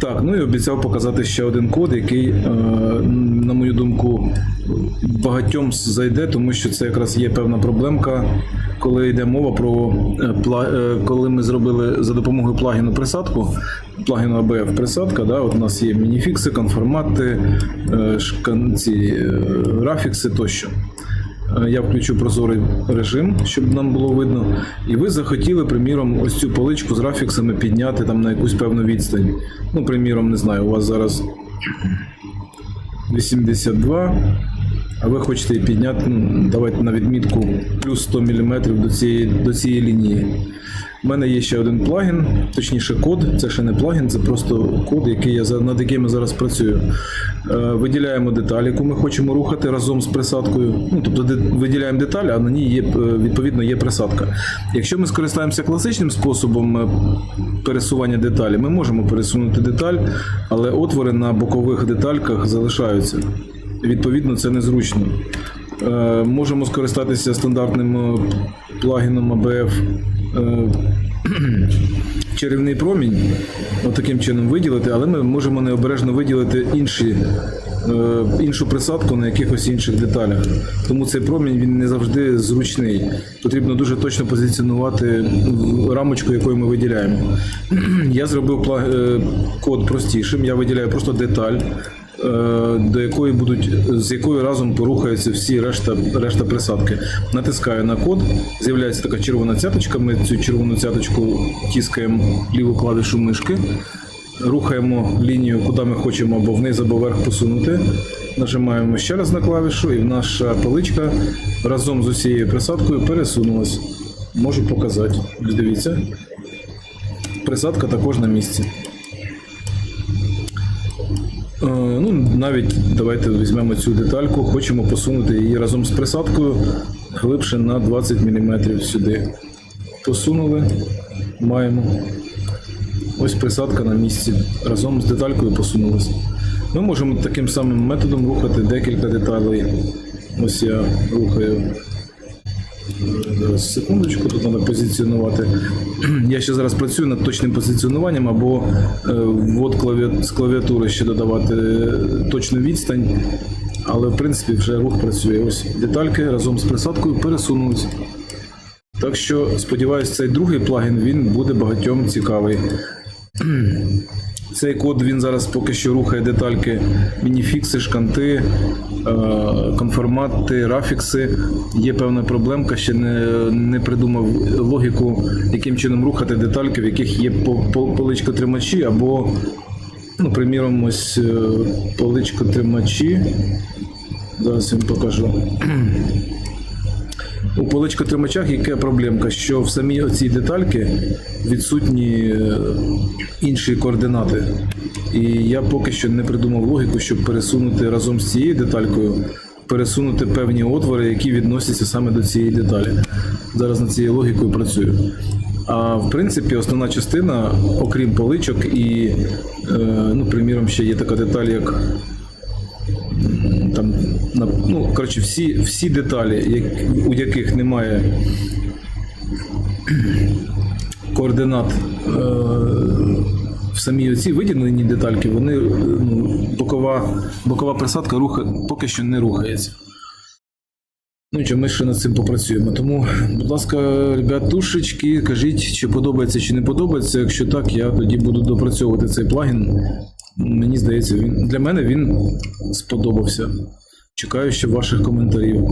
Так, ну і обіцяв показати ще один код, який, е, на мою думку, багатьом зайде, тому що це якраз є певна проблемка, коли йде мова про е, е, коли ми зробили за допомогою плагіну присадку, плагіну ABF присадка, да, от у нас є мініфікси, конформати, шкан, ці е, графікси тощо. Е, Я включу прозорий режим, щоб нам було видно. І ви захотіли, приміром, ось цю поличку з графіксами підняти там на якусь певну відстань. Ну, приміром, не знаю, у вас зараз 82, а ви хочете підняти, ну, давайте на відмітку плюс 100 мм до цієї, до цієї лінії. У мене є ще один плагін, точніше код. Це ще не плагін, це просто код, який я над яким я зараз працюю. Е, Виділяємо деталь, яку ми хочемо рухати разом з присадкою. Ну, тобто виділяємо деталь, а на ній є е, відповідно є присадка. Якщо ми скористаємося класичним способом е, пересування деталі, ми можемо пересунути деталь, але отвори на бокових детальках залишаються. Відповідно, це незручно. Можемо скористатися стандартним плагіном ABF чарівний промінь, отаким чином виділити, але ми можемо необережно виділити інші, е, іншу присадку на якихось інших деталях. Тому цей промінь він не завжди зручний. Потрібно дуже точно позиціонувати рамочку, якою ми виділяємо. Я зробив е, код простішим, я виділяю просто деталь. Е, До якої будуть з якою разом порухаються всі решта, решта присадки. Натискаю на код, з'являється така червона цяточка. Ми цю червону цяточку тіскаємо ліву клавішу мишки, рухаємо лінію, куди ми хочемо або вниз, або вверх посунути. Нажимаємо ще раз на клавішу, і наша поличка разом з усією присадкою пересунулась. Можу показати. Дивіться. Присадка також на місці. Е, Ну, навіть давайте візьмемо цю детальку, хочемо посунути її разом з присадкою глибше на 20 мм сюди. Посунули, маємо. Ось присадка на місці. Разом з деталькою посунулися. Ми можемо таким самим методом рухати декілька деталей. Ось я рухаю. Зараз секундочку, тут треба позиціонувати. Я ще зараз працюю над точним позиціонуванням або е, ввод клаві- з клавіатури ще додавати е, точну відстань. Але в принципі вже рух працює. Ось детальки разом з присадкою пересунулися. Так що сподіваюся, цей другий плагін він буде багатьом цікавий. Цей код він зараз поки що рухає детальки, мініфікси, шканти, е, конформати, рафікси. Є певна проблемка, ще не, не придумав логіку, яким чином рухати детальки, в яких є по- по- поличкотримачі або, ну, приміром, ось е, поличкотримачі. Зараз я вам покажу. У поличкотримачах яка проблемка, що в самій оцій детальки відсутні е, інші координати. І я поки що не придумав логіку, щоб пересунути разом з цією деталькою, пересунути певні отвори, які відносяться саме до цієї деталі. Зараз над цією логікою працюю. А в принципі, основна частина, окрім поличок, і, е, ну, приміром, ще є така деталь, як там ну, коротше, всі, всі деталі, як, у яких немає координат е, в самій оцій виділені детальки, вони е, ну, бокова, бокова присадка руха, поки що не рухається. Ну нічого, ми ще над цим попрацюємо. Тому, будь ласка, ребятушечки, кажіть, чи подобається, чи не подобається. Якщо так, я тоді буду допрацьовувати цей плагін. Мені здається, він для мене він сподобався. Чекаю ще ваших коментарів.